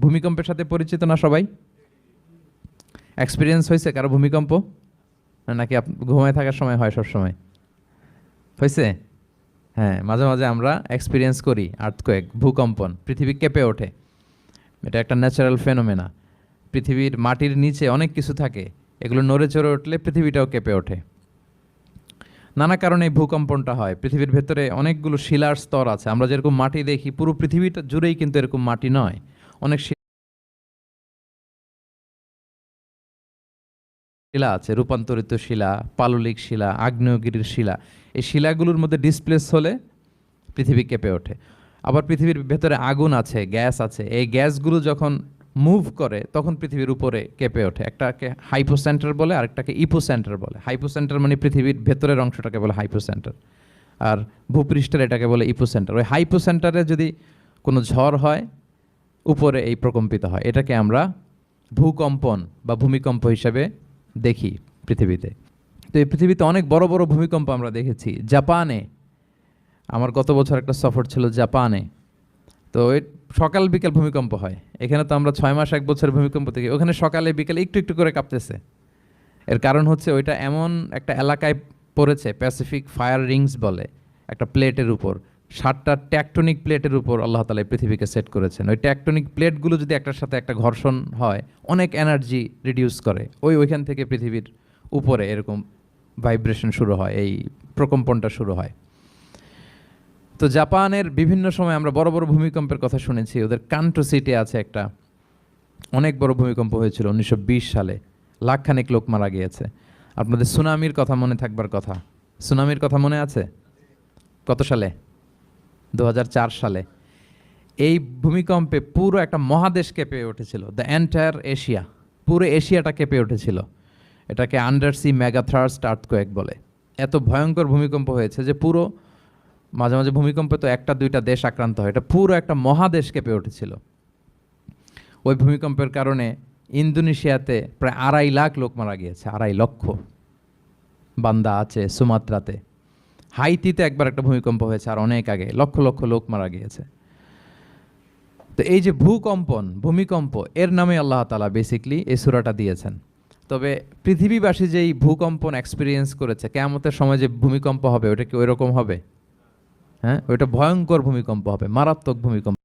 ভূমিকম্পের সাথে পরিচিত না সবাই? এক্সপিরিয়েন্স হয়েছে কারও ভূমিকম্প? নাকি ঘুমায় থাকার সময় হয় সব সময় হয়েছে? হ্যাঁ মাঝে মাঝে আমরা এক্সপিরিয়েন্স করি আর্থকোয়েক ভূকম্পন, পৃথিবী কেঁপে ওঠে। এটা একটা ন্যাচারাল ফেনোমেনা পৃথিবীর মাটির নিচে অনেক কিছু থাকে, এগুলো নড়ে চড়ে উঠলে পৃথিবীটাও কেঁপে ওঠে। নানা কারণে ভূকম্পনটা হয়। পৃথিবীর ভেতরে অনেকগুলো শিলার স্তর আছে। আমরা যেরকম মাটি দেখি, পুরো পৃথিবীটা জুড়েই কিন্তু এরকম মাটি নয়। অনেক শিলা আছে, রূপান্তরিত শিলা, পাললিক শিলা, আগ্নেয়গিরির শিলা। এই শিলাগুলোর মধ্যে ডিসপ্লেস হলে পৃথিবী কেঁপে ওঠে। আবার পৃথিবীর ভেতরে আগুন আছে, গ্যাস আছে। এই গ্যাসগুলো যখন মুভ করে, তখন পৃথিবীর উপরে কেঁপে ওঠে। একটাকে হাইপো সেন্টার বলে, আরেকটাকে ইপো সেন্টার বলে। হাইপো সেন্টার মানে পৃথিবীর ভেতরের অংশটাকে বলে হাইপো সেন্টার আর ভূপৃষ্ঠের এটাকে বলে ইপো সেন্টার ওই হাইপো সেন্টারে যদি কোনো ঝড় হয় উপরে এই প্রকম্পিত হয়। এটাকে আমরা ভূকম্পন বা ভূমিকম্প হিসাবে দেখি পৃথিবীতে। তো এই পৃথিবীতে অনেক বড় বড় ভূমিকম্প আমরা দেখেছি। জাপানে, আমার গত বছর একটা সফর ছিল জাপানে। তো সকাল বিকাল ভূমিকম্প হয়। এখানে তো আমরা ছয় মাস এক বছর ভূমিকম্প দেখি। ওখানে সকালে বিকেলে একটু একটু করে কাঁপতেছে। এর কারণ হচ্ছে ওইটা এমন একটা এলাকায় পড়েছে প্যাসিফিক ফায়ার রিংস বলে, একটা প্লেটের উপর। সাতটা ট্যাকটনিক প্লেটের উপর আল্লাহ তালা পৃথিবীকে সেট করেছেন। ওই ট্যাকটনিক প্লেটগুলো যদি একটার সাথে একটা ঘর্ষণ হয়, অনেক এনার্জি রিডিউস করে। ওই ওইখান থেকে পৃথিবীর উপরে এরকম ভাইব্রেশন শুরু হয়, এই প্রকম্পনটা শুরু হয়। তো জাপানের বিভিন্ন সময় আমরা বড় বড় ভূমিকম্পের কথা শুনেছি। ওদের কান্ট্রো সিটি আছে একটা অনেক বড় ভূমিকম্প হয়েছিল উনিশশো বিশ সালে। লাখখানেক লোক মারা গিয়েছে। আপনাদের সুনামির কথা মনে থাকবার কথা? সুনামির কথা মনে আছে? কত সালে? দু হাজার চার সালে। এই ভূমিকম্পে পুরো একটা মহাদেশ কেঁপে উঠেছিল দ্য এন্টায়ার এশিয়া পুরো এশিয়াটা কেঁপে উঠেছিল। এটাকে আন্ডার সি মেগাথ্রাস্ট আর্থকোয়েক বলে। এত ভয়ঙ্কর ভূমিকম্প হয়েছে যে পুরো, মাঝে মাঝে ভূমিকম্পে তো একটা দুইটা দেশ আক্রান্ত হয়। এটা পুরো একটা মহাদেশ কেঁপে উঠেছিল। ওই ভূমিকম্পের কারণে ইন্দোনেশিয়াতে প্রায় আড়াই লাখ লোক মারা গিয়েছে, আড়াই লক্ষ। বান্দা আছে সুমাত্রাতে। হাইতিতে একবার একটা ভূমিকম্প হয়েছে আর অনেক আগে, লক্ষ লক্ষ লোক মারা গিয়েছে। তো এই যে ভূকম্পন, ভূমিকম্প, এর নামে আল্লাহ তালা বেসিকলি এই সুরাটা দিয়েছেন। তবে পৃথিবীবাসী যেই ভূকম্পন এক্সপিরিয়েন্স করেছে কেমতের সময় যে ভূমিকম্প হবে, ওটা কি ওইরকম হবে? হ্যাঁ? ওইটা ভয়ঙ্কর ভূমিকম্প হবে, মারাত্মক ভূমিকম্প।